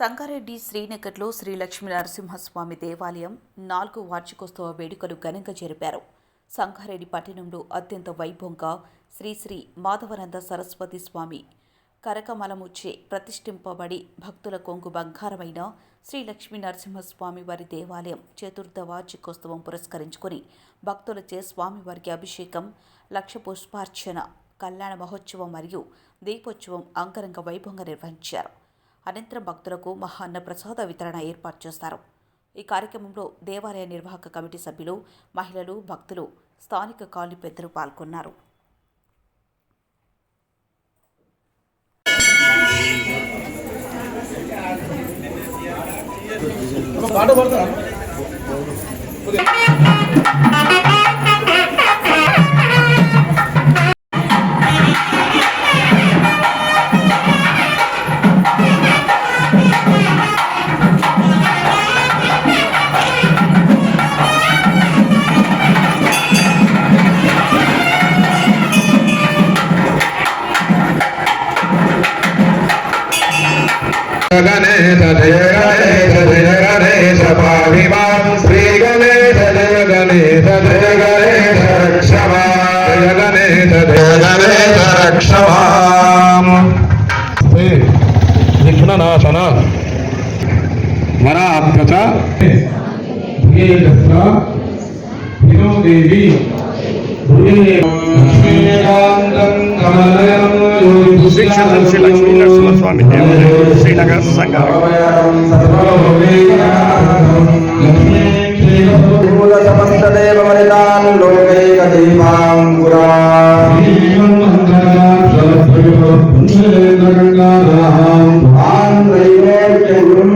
సంగారెడ్డి శ్రీనగర్లో శ్రీ లక్ష్మీ నరసింహస్వామి దేవాలయం నాలుగు వార్షికోత్సవ వేడుకలు ఘనంగా జరిపారు. సంగారెడ్డి పట్టణంలో అత్యంత వైభవంగా శ్రీశ్రీ మాధవనంద సరస్వతి స్వామి కరకమలముచ్చే ప్రతిష్ఠింపబడి భక్తుల కొంగు బంగారమైన శ్రీ లక్ష్మీ నరసింహస్వామి వారి దేవాలయం చతుర్థ వార్షికోత్సవం పురస్కరించుకొని భక్తులచే స్వామివారికి అభిషేకం లక్ష పుష్పార్చన కళ్యాణ మహోత్సవం మరియు దీపోత్సవం అంగరంగ వైభవంగా నిర్వహించారు. అనంతరం భక్తులకు మహాన్న ప్రసాద వితరణ ఏర్పాటు చేస్తారు. ఈ కార్యక్రమంలో దేవాలయ నిర్వాహక కమిటీ సభ్యులు మహిళలు భక్తులు స్థానిక కాలనీ పెద్దలు పాల్గొన్నారు. పాట జయ గణేశ జయ గణేశ పావిమాం శ్రీ గణేశ జయ గణేశ జయ గణేశ రక్షమా జయ గణేశ జయ గణేశ రక్షమాం విఘ్ననాశన వరాత్మచ ధినో దేవి శ్రీక్షేత్రం శ్రీ లక్ష్మీ నరసింహస్వామి దేవాలయం శ్రీనగర్ సమస్తదేవమలితాన్ లోకైకదీపాంకురా గురుం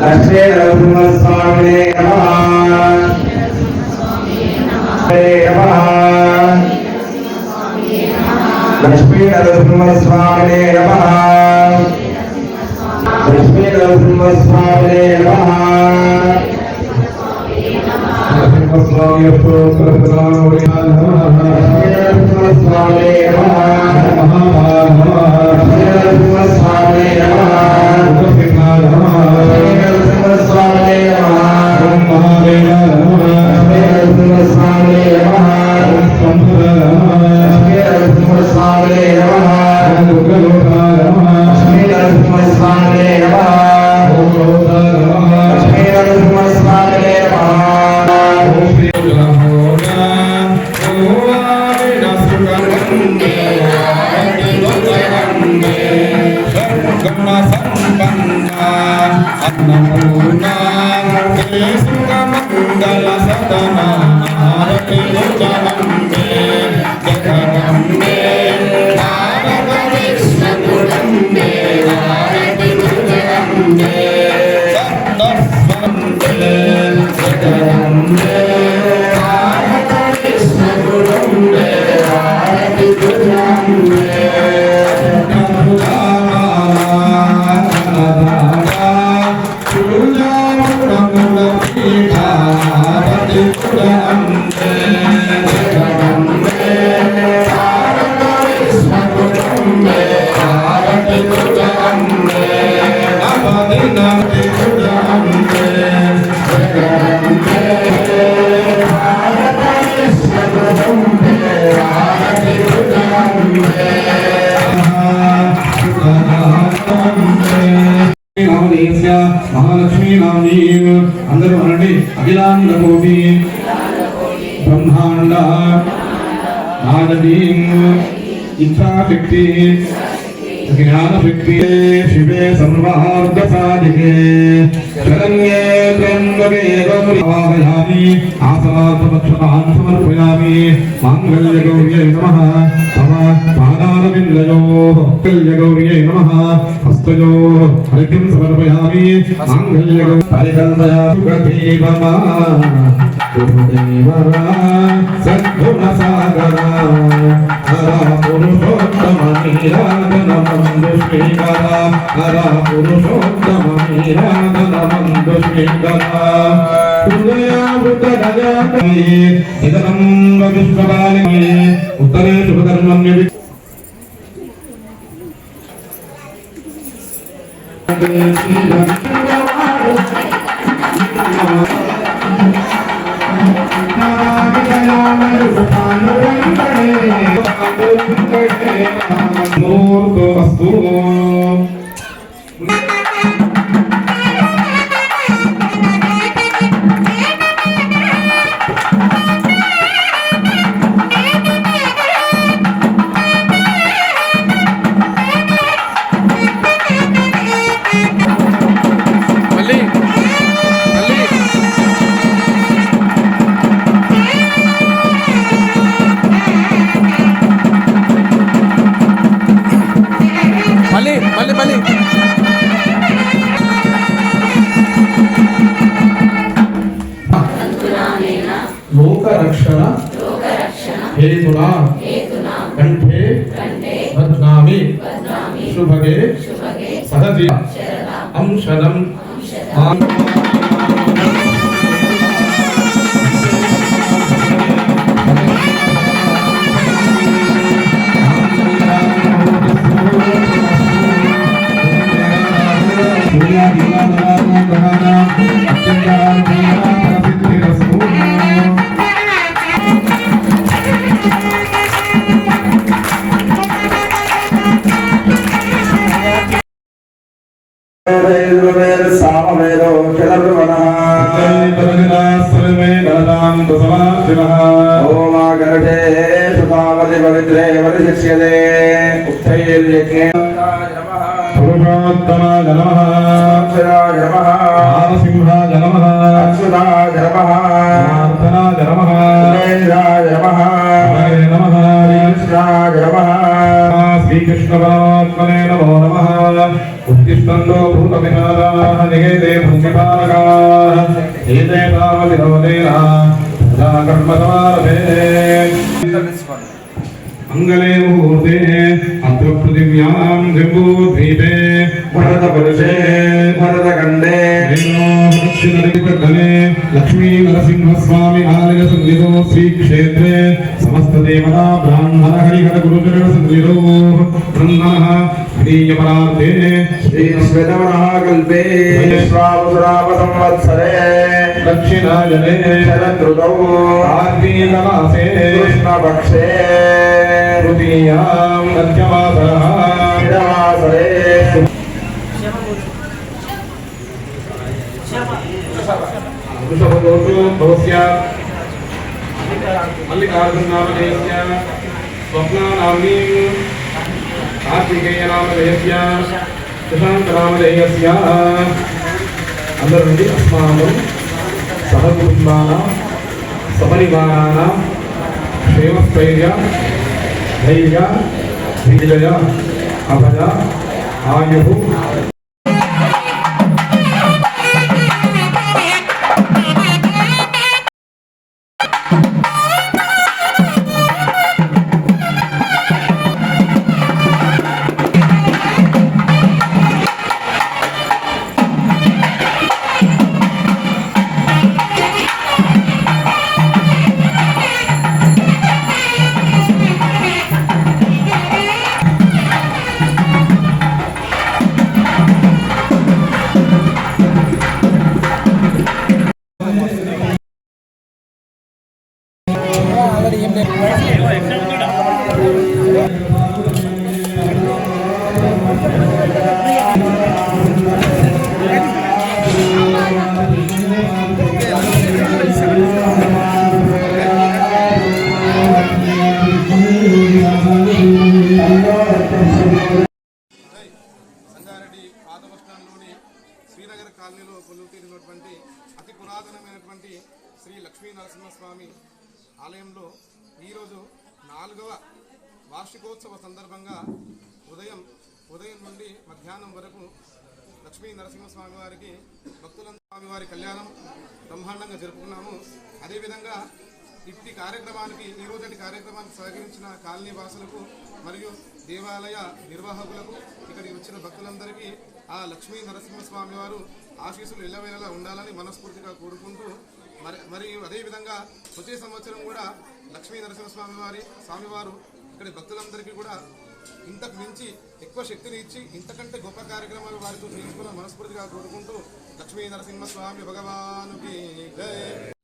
లక్ష్మీ నరసింహస్వామి నమః లక్ష్మీ నరసింహస్వామి నమః లక్ష్మీ నరసింహస్వామి నమః నరసింహస్వామి నరసింహస్వామి నరసింహస్వామి నరసింహస్వామి నరసింహస్వామి నరసింహస్వామి లక్ష్మీ నరసింహస్వామి లక్ష్మీ మంగళ సదన ఆరతి జగంబే జగంబే భారత విష్ణుగుణంబే ఆరతి జగంబే సప్తస్వందే జగంబే భారత విష్ణుగుణంబే ఆరతి జగంబే నామధేయస్య మహాలక్ష్మీ నామనీ అందరూ అనండి అఖిలాండ కోటి బ్రహ్మాండ నాదీం ఇచ్ఛాశక్తి ज्ञानशक्ति शिवे सर्वार्धसाधिके शरण्ये त्र्यम्बके गौरवादयामि आसनार्थमक्षतान् समर्पयामि माङ्गल्यगौर्यै नमः मम पादारविन्दयोः कल्यगौर्यै नमः हस्तयोः अर्घ्यं समर्पयामि माङ्गल्यगौ परिकल्पया सुखदेवमा गुरुदेवरा सद्गुणसागरा हरा पुरुषोत्तम नीराजनमन्दु श्रीकरा हरा पुरुषोत्तम नीराजनमन्दु श्रीकरा हृदयामृतगजामये इदनं विश्वपालिमये उत्तरे शुभधर्मं यदि मूर्त वस्तु మళ్ళీ మళ్ళీ మళ్ళీ లోకరక్షణ హేతునా కంఠే బధ్నామి శుభగే సహజి అంశనం సామవేదో కిలర్వణః ఓమాగర్భే సుతావతి పవిత్రే వరిశిష్యతే ఉత్తైర్యజ్ఞే పురుషోత్తమాయ నమః అక్షరాయ నమః. నారసింహాయ నమః అచ్యుతాయ నమః భూత నమః నిగేదే నమః హరే నమః కృష్ణాయ సదా శ్రీకృష్ణ పరమాత్మనే నమో నమః మంగళే ముహూర్తే అత్ర పృథివ్యాం భరత పురుషే దక్షిణదిగ్గనే లక్ష్మీ నరసింహస్వామి ఆలయ సన్నిధో శ్రీ క్షేత్రే సమస్త దేవతా బ్రాహ్మణ హరిహర గురుచరణ సన్నిధో బ్రహ్మణ ప్రియపరార్థే శ్రీశ్వేతవనః కల్పే శ్రావసురావ సంవత్సరే దక్షిణాయనే శరదృతౌ కార్తీకమాసే కృష్ణపక్షే తృతీయాం మధ్యమాసరః మల్లికార్జునామధేయస్య స్వప్నానామ్నీ కార్తికేయనామధేయస్య సుశాంతనామధేయస్య అందరి నుండి అస్మానం సహకుటుంబాన సమనివారాణ క్షేమస్థైర్య ధైర్య విజయ అభయ ఆయు వార్షికోత్సవ సందర్భంగా ఉదయం ఉదయం నుండి మధ్యాహ్నం వరకు లక్ష్మీ నరసింహస్వామి వారికి భక్తులందరూ స్వామివారి కళ్యాణం బ్రహ్మాండంగా జరుపుకున్నాము. అదేవిధంగా ఇట్టి కార్యక్రమానికి ఈ రోజటి కార్యక్రమానికి సహకరించిన కాలనీ వాసులకు మరియు దేవాలయ నిర్వాహకులకు ఇక్కడికి వచ్చిన భక్తులందరికీ ఆ లక్ష్మీ నరసింహస్వామి వారు ఆశీస్సులు ఇళ్ళవేళలా ఉండాలని మనస్ఫూర్తిగా కోరుకుంటూ మరి మరియు అదేవిధంగా వచ్చే సంవత్సరం కూడా లక్ష్మీ నరసింహస్వామి వారి స్వామివారు ఇక్కడ భక్తులందరికీ కూడా ఇంతకు మించి ఎక్కువ శక్తిని ఇచ్చి ఇంతకంటే గొప్ప కార్యక్రమాలు వారితో చేయించుకున్న మనస్ఫూర్తిగా కోరుకుంటూ లక్ష్మీ నరసింహస్వామి భగవానుకి భగవాను